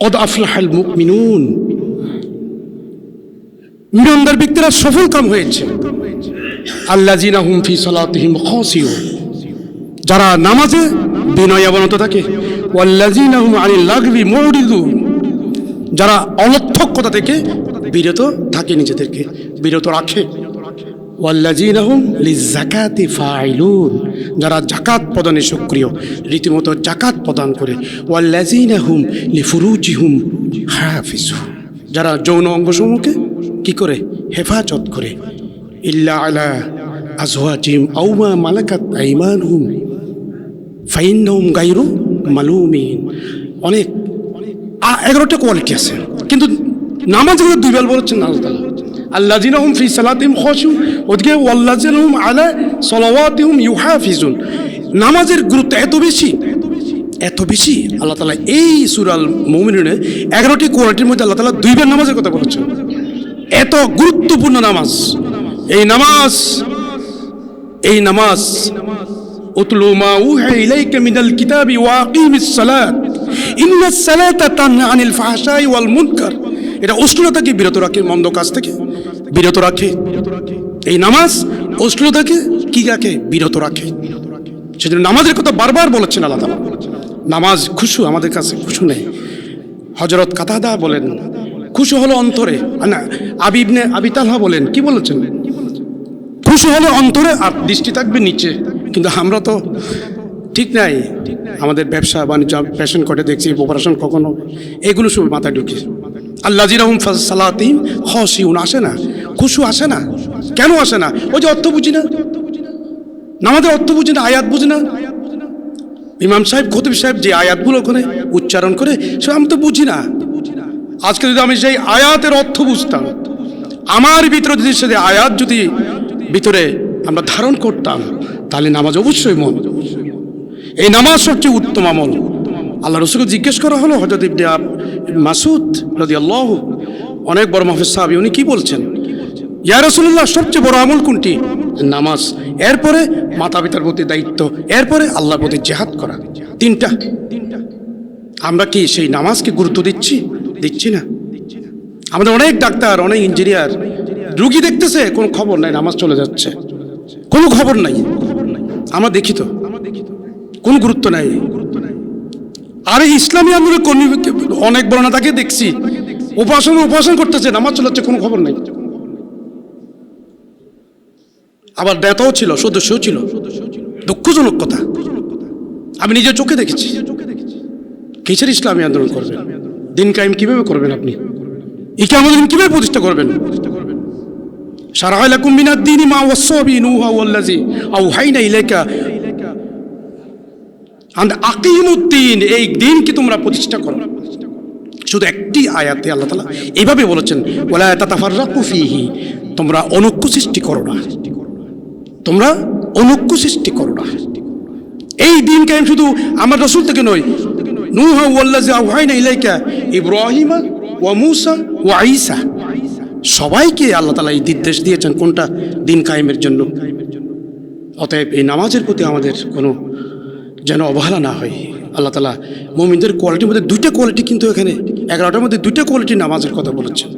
অদাফলাহাল মুখ মিনুন মিনন্দার ব্যক্তিরা সফল কাম হয়েছে। আল্লা জিনা হুমফি সালাতহিম খসিও যারা নামাজে বিনয় অবনত থাকে। ওয়াল্লাজিনা হুম আনি লাগবি মৌরিদু যারা অনর্থক থেকে বিরত থাকে নিজেদেরকে, বিরত রাখে। ওয়াল্লাজিনা হুম লিজাকাতি ফাইলুন যারা জাকাত প্রদানে সক্রিয়, রীতিমতো জাকাত প্রদান করে। ওয়াল্লাজিনা হুম লিফুরুজিহুম হাফিজুন, যারা যৌন অঙ্গসমূহকে কি করে? হেফাজত করে। ইল্লা আলা আজওয়াজিম আউমা মালাকাত আইমানহুম, ফাইন্নহুম গাইরু মালুমিন। অনেক এগারোটা কোয়ালিটি আছে, কিন্তু নামাজ দুই বেল বলেছেন আল্লাহ আল্লাহ জিনাহুম ফি সালাতিহিম খসু ওদিকে ওয়াল্লাহ জিনাহুম আলা সলাওয়াতিহুম ইউহাফিজুন। নামাজের গুরুত্ব এত বেশি এত বেশি, আল্লাহ তালা এই সুরাল মৌমিনে এগারোটি কোয়ালিটির মধ্যে আল্লাহ তালা দুইবার নামাজের কথা বলেছেন। এত গুরুত্বপূর্ণ নামাজ, এই নামাজ এই নামাজ, উতলু মা উহা ইলাইকা মিনাল কিতাবি ওয়া আকিমিস সালাত, ইন্নাস সালাতা তানহা আনিল ফাহশাই ওয়াল মুনকার। এটা অশ্লীলতাকে বিরত রাখে মন্দ কাজ থেকে? বিরত রাখে? এই নামাজ অশ্লীলতাকে কি রাখে বিরত রাখে। সেজন্য নামাজের কথা বারবার বলেছেন আল্লাহ নামাজ খুশু আমাদের কাছে খুশু নেই। হজরত কাতাদা বলেন, খুশু হলো অন্তরে। না আবিবনে আবিতালহা বলেন, কি বলেছেন? খুশি হলে অন্তরে আর দৃষ্টি থাকবে নিচে। কিন্তু আমরা তো ঠিক নাই। আমাদের ব্যবসা বাণিজ্য ফ্যাশন করে দেখছি অপারেশন কখনো? এগুলো সব মাথায় ঢুকি। আল্লাহ জিরাহম সালাতিম হসিউন আসে না। খুশু আসে না। কেন আসে না? ওই যে অর্থ বুঝি না। নামাজের অর্থ বুঝি না, আয়াত বুঝি না। ইমাম সাহেব, খতিব সাহেব যে আয়াতগুলো ওখানে উচ্চারণ করে, সে আমি তো বুঝি না। আজকে যদি আমি সেই আয়াতের অর্থ বুঝতাম, আমার ভিতরে যদি সে আয়াত যদি ভিতরে আমরা ধারণ করতাম, তাহলে নামাজ অবশ্যই মন। এই নামাজ সবচেয়ে উত্তম আমল। আল্লাহ রসুলকে জিজ্ঞেস করা হলো হজরত ইবনে মাসুদ রদি আল্লাহ অনেক বড় মাহফিজ সাহাবি, উনি কি বলছেন? ইয়া রসুল্লাহ সবচেয়ে বড় আমল কোনটি? নামাজ। এরপরে মাতা পিতার প্রতি দায়িত্ব। এরপরে আল্লাহর প্রতি জেহাদ করা। তিনটা। তিনটা আমরা কি সেই নামাজকে গুরুত্ব দিচ্ছি? দিচ্ছি না। আমাদের অনেক ডাক্তার, অনেক ইঞ্জিনিয়ার রুগী দেখতেছে, কোনো খবর নাই, নামাজ চলে যাচ্ছে। কোনো খবর নাই। আমরা দেখি তো। কোনো গুরুত্ব নাই। আর ইসলামী আন্দোলনের কর্মী অনেক বড় নেতাকে দেখছি। উপাসনা উপাসনা করতেছে, নামাজ চলাচ্ছে, কোনো খবর নাই। আবার নেতাও ছিল, সদস্যও ছিল। দুঃখজনক কথা। আমি নিজের চোখে দেখেছি। কিসের ইসলামী আন্দোলন করবেন? দিন কায়েম কীভাবে করবেন আপনি? এই আমাদের কীভাবে প্রতিষ্ঠা করবেন? সারা লাকুম মিনাদ দিনি মা ওয়াসাবি নুহা ওয়াল্লাজি আউহাইনা ইলাইকা আন্দ আকিমুদ্দিন, এই দিনকে তোমরা প্রতিষ্ঠা করো। শুধু একটি আয়াতে আল্লাহ তালা এইভাবে বলেছেন ওলা তাতাফাররাকু ফিহি তোমরা অনৈক্য সৃষ্টি করো না। তোমরা অনৈক্য সৃষ্টি করো না। এই দিন কায়েম শুধু আমার রসুল থেকে নয়, নুহা ওয়াল্লাজি আউহাইনা ইলাইকা ইব্রাহিমা ওয়া মুসা ওয়া ঈসা। সবাইকে আল্লাহ তালা এই নির্দেশ দিয়েছেন কোনটা? দিন কায়েমের জন্য। অতএব এই নামাজের প্রতি আমাদের কোনো যেন অবহেলা না হয়। আল্লাহ তালা মোমিনদের কোয়ালিটির মধ্যে দুইটা কোয়ালিটি কিন্তু এখানে, এগারোটার মধ্যে দুইটা কোয়ালিটি নামাজের কথা বলেছেন।